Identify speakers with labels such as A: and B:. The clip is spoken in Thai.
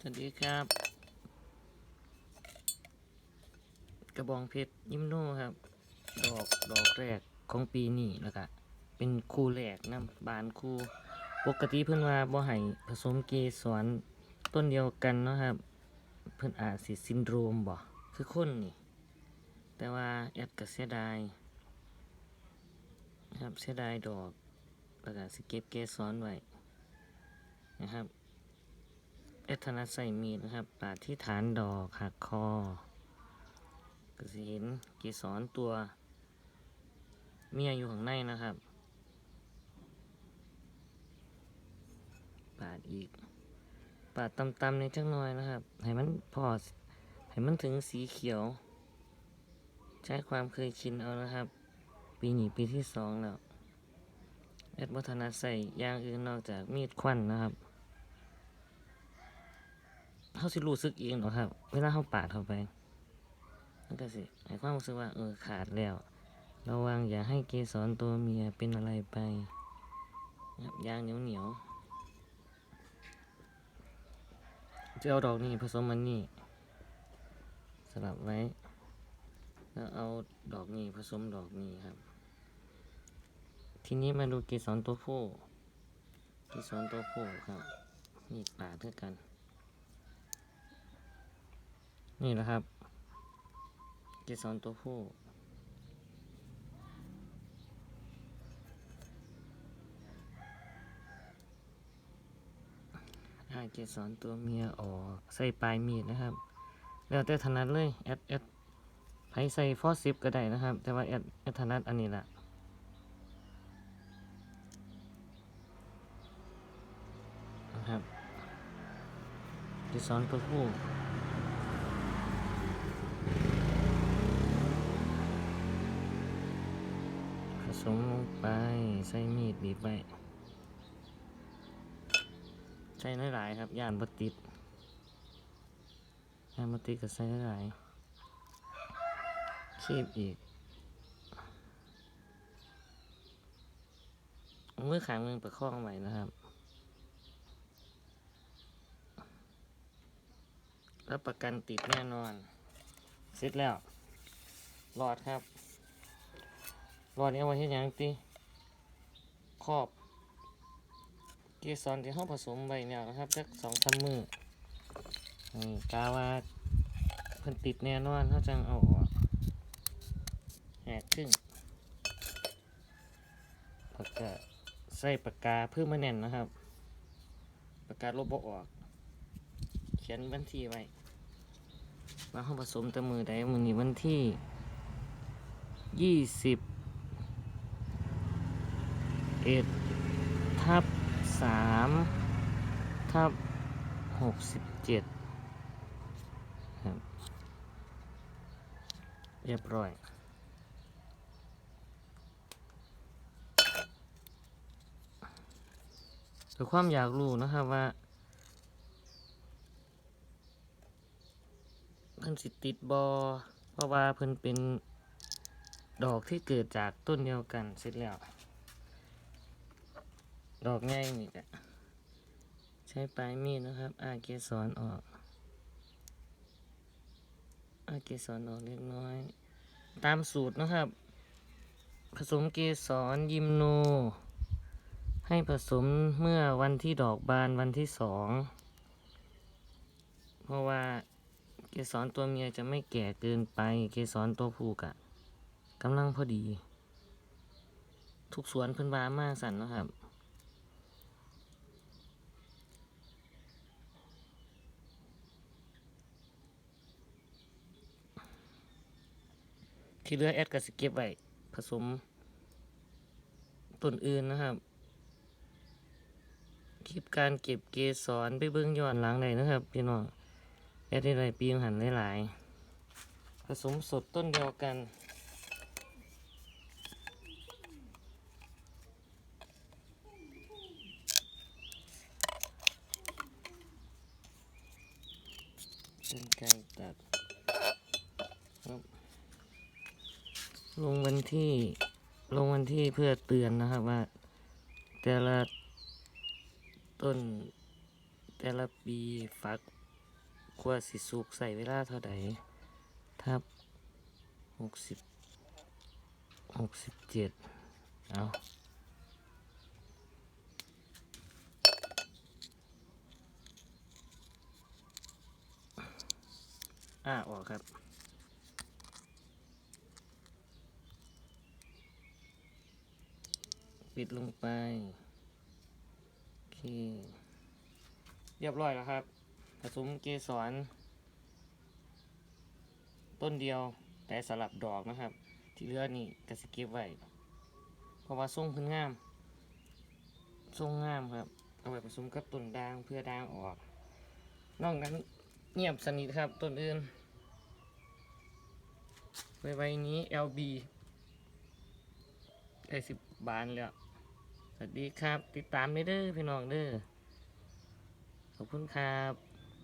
A: สวัสดีครับ กระบองเพชรยิ้มโน่ครับ ดอกดอกแรกของปีนี้แล้วก็เป็นคู่แรกนะบานคู่ปกติเพื่อนว่าบ่ให้ผสมเกสรต้นเดียวกันเนาะครับ เพื่อนอาจสิซินโดรมบ่คือคนนี่ แต่ว่าแอดก็เสียดายครับเสียดายดอกแล้วก็สเก็บเกสรไว้นะครับ เอธนัสใส่มีดนะครับปาดที่ฐานดอกหักคอก็จะเห็นเกสรตัว เมียอยู่ข้างในนะครับ ปาดอีก ปาดตำๆในจังหน่อยนะครับ ให้มันพอให้มันถึงสีเขียว ใช้ความเคยชินเอานะครับ ปีนี้ปีที่สองแล้วแอดวัฒนาใส่ย่างอื่นนอกจากมีดควันนะครับ เขาสิรู้สึกเองหรอครับ เวลาเขาปาดเข้าไปมันก็สิให้ความรู้สึกว่า เออขาดแล้ว ระวังอย่าให้เกสรตัวเมียเป็นอะไรไปครับยางเหนียวเหนียวๆจะเอาดอกนี้ผสมมันนี่สลับไว้ แล้วเอาดอกนี้ผสมดอกนี้ครับ ทีนี้มาดูเกสรตัวผู้เกสรตัวผู้ครับนี่ปาดด้วยกัน นี่นะครับ เกสรตัวผู้อาเกสรตัวเมียออกใส่ปลายมีดนะครับ แล้วแต่ถนัดเลยแอดแอดไผใส่ฟอสซิปก็ได้นะครับ แต่ว่าแอดแอดถนัดอันนี้แหละนะครับเกสรตัวผู้ สมลงไป ใส่มีดบีบไปใส่หลายๆครับย่านบติดย่านบติดก็ใส่หลายๆคีบอีกเมือขางมือประคองไว้นะครับรับประกันติดแน่นอน เสร็จแล้วรอดครับ รอดนี้เอาไว้ที่ยังตีครอบเกสรที่ห้องผสมไว้เนี่ยนะครับจักสองสามมือนี่กาว่าเพิ่นติดแน่นอนเขาจังเอาออกแหกครึ่งแล้วก็ใส่ปากกาเพื่อมาแน่นนะครับ ปากกาลบบ่ออก เขียนบันทีไว้ว่าห้องผสมแต่มือใดมือนี้วันที่ยี่สิบ เอ็ดทับสามทับหกสิบเจ็ดครับเรียบร้อยแต่ความอยากรู้นะครับว่าเพิ่นสิติดบอเพราะว่าเพิ่นเป็นดอกที่เกิดจากต้นเดียวกันเสร็จแล้ว ดอกง่ายนี่กะใช้ปลายมีดนะครับ อาเกสรออก อาเกสรออกเล็กน้อย ตามสูตรนะครับ ผสมเกสรยิมโน ให้ผสมเมื่อวันที่ดอกบานวันที่สอง เพราะว่าเกสรตัวเมียจะไม่แก่เกินไป เกสรตัวผู้กะกำลังพอดี ทุกสวนเพิ่นวามากสั่นนะครับ ที่เหลือแอดก็สิเก็บไว้ผสมต้นอื่นนะครับคลิปการเก็บเกสรไปเบิ่งย้อนหลังได้นะครับพี่น้องแอดได้ไรปีหันหลายๆผสมสดต้นเดียวกันเป็นไก่ตัดครับ ลงวันที่ลงวันที่เพื่อเตือนนะครับว่า แต่ละต้น แต่ละปีฝักควรสิสุกใส่เวลาเท่าใดทับหกสิบหกสิบเจ็ดเอาอ่าออกครับ ปิดลงไป โอเค เรียบร้อยแล้วครับ ผสมเกสร ต้นเดียวแต่สลับดอกนะครับ ที่เหลือนี่กสิเก็บไว้ เพราะว่าทรงพื้นงามทรงงามครับ เอาไปผสมกับต้นด่างเพื่อด่างออก นอกนั้นเงียบสนิทครับต้นอื่นไว้ไว้นี้ LB ได้สิบบานแล้ว สวัสดีครับ ติดตามได้เด้อพี่น้องเด้อขอบคุณครับ